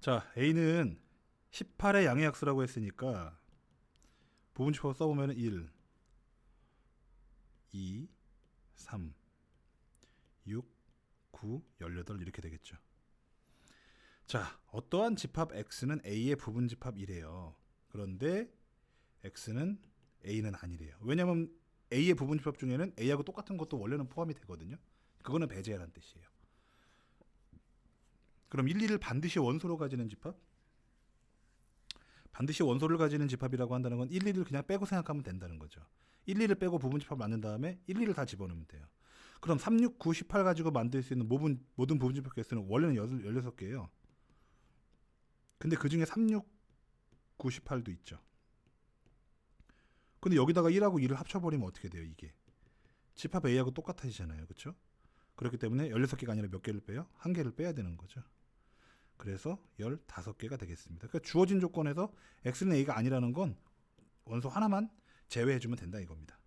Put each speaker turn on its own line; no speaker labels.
자, A는 18의 양의학수라고 했으니까 부분집합 써보면 1, 2, 3, 6, 9, 18 이렇게 되겠죠. 자, 어떠한 집합 X는 A의 부분집합 이래요. 그런데 X는 A는 아니래요. 왜냐면 A의 부분집합 중에는 A하고 똑같은 것도 원래는 포함이 되거든요. 그거는 배제하라는 뜻이에요. 그럼 1, 2를 반드시 원소로 가지는 집합? 반드시 원소를 가지는 집합이라고 한다는 건 1, 2를 그냥 빼고 생각하면 된다는 거죠. 1, 2를 빼고 부분 집합 만든 다음에 1, 2를 다 집어넣으면 돼요. 그럼 3, 6, 9, 18 가지고 만들 수 있는 모든, 모든 부분 집합 개수는 원래는 16개예요. 근데 그 중에 3, 6, 9, 18도 있죠. 근데 여기다가 1하고 2를 합쳐버리면 어떻게 돼요, 이게? 집합 A하고 똑같아지잖아요. 그렇죠? 그렇기 때문에 16개가 아니라 몇 개를 빼요? 한 개를 빼야 되는 거죠. 그래서 15개가 되겠습니다. 그러니까 주어진 조건에서 X는 A가 아니라는 건 원소 하나만 제외해주면 된다 이겁니다.